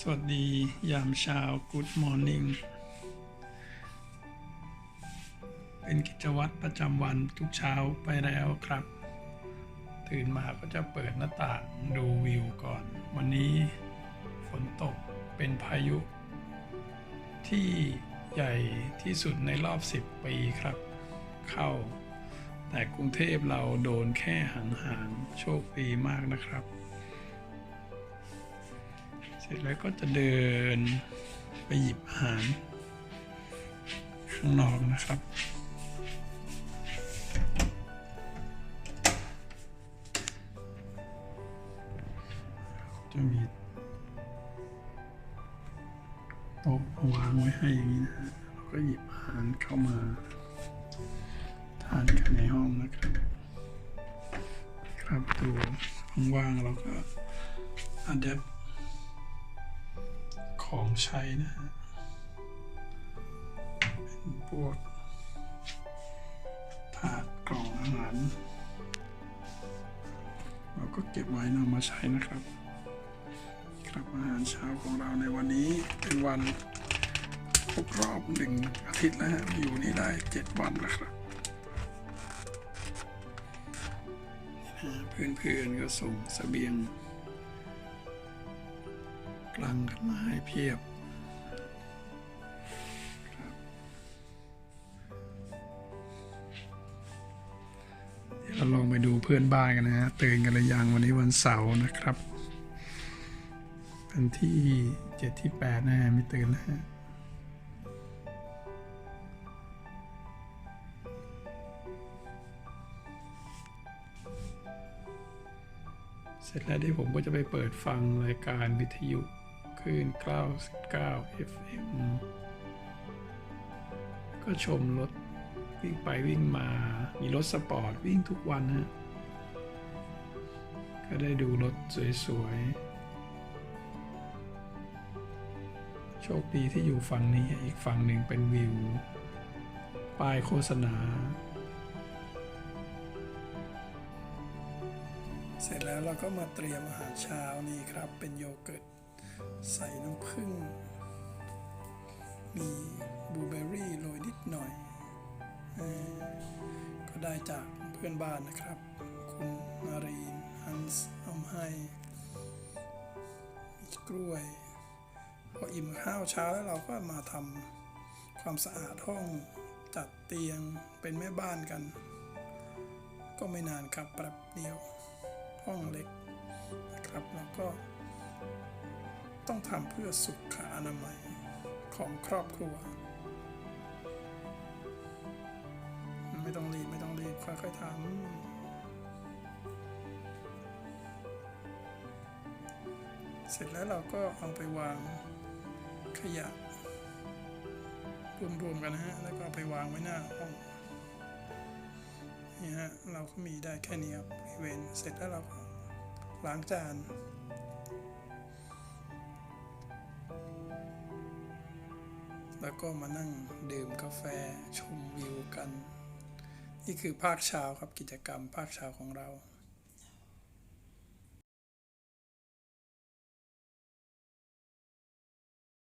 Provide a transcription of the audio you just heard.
สวัสดียามเช้า Good Morning เป็นกิจวัตรประจำวันทุกเช้าไปแล้วครับ ตื่นมาก็จะเปิดหน้าต่างดูวิวก่อน วันนี้ฝนตกเป็นพายุ ที่ใหญ่ที่สุดในรอบ 10 ปีครับ เข้า แต่กรุงเทพเราโดนแค่หางๆโชคดีมากนะครับ เสร็จแล้วก็จะเดินไปหยิบอาหาร ข้างนอกนะครับจะมีโต๊ะวางไว้ให้อย่างนี้นะฮะแล้วก็หยิบอาหารเข้ามาทานกันในห้องนะครับ ครับดูว่างๆเราก็อัดแอป ของใช้นะฮะเป็นพวกถาดกล่องอาหาร เราก็เก็บไว้นำมาใช้นะครับ ครับอาหารเช้าของเราในวันนี้เป็นวันครบรอบหนึ่งอาทิตย์แล้วฮะอยู่นี่ได้เจ็ดวันแล้วครับเพื่อนๆก็ส่งเสบียง ลังกันมาให้เพียบเดี๋ยวเราลองไปดูเพื่อนบ้านกันนะฮะตื่นกันหรือยังวันนี้วันเสาร์นะครับวันที่เจ็ดที่แปดนะฮะไม่ตื่นนะฮะเสร็จแล้วที่ผมก็จะไปเปิดฟังรายการวิทยุ ลื่น 99 FM ก็ชมรถวิ่งไปวิ่งมา มีรถสปอร์ตวิ่งทุกวันฮะ ก็ได้ดูรถสวยๆ โชคดีที่อยู่ฝั่งนี้อีกฝั่งหนึ่งเป็นวิว ป้ายโฆษณา เสร็จแล้วเราก็มาเตรียมอาหารเช้านี่ครับเป็นโยเกิร์ต ใส่น้ำผึ้ง มีบลูเบอร์รี่โรยนิดหน่อยอก็ได้จากเพื่อนบ้านนะครับ คุณมารีนฮันส์เอามาให้ มีกล้วย พออิ่มข้าวเช้าแล้วเราก็มาทำความสะอาดห้องจัดเตียงเป็นแม่บ้านกัน ก็ไม่นานครับแป๊บเดียว ห้องเล็กนะครับแล้วก็ ต้องทำเพื่อสุขอนามัยของครอบครัว ไม่ต้องรีบ ไม่ต้องรีบ ค่อยๆทำเสร็จแล้วเราก็เอาไปวางขยะ รวมๆกันนะฮะ แล้วก็เอาไปวางไว้หน้าห้องนี่ฮะ เราก็มีได้แค่นี้ครับบริเวณเสร็จแล้วเราล้างจาน แล้วก็มานั่งดื่มกาแฟชมวิวกัน นี่คือภาคเช้าครับกิจกรรมภาคเช้าของเรา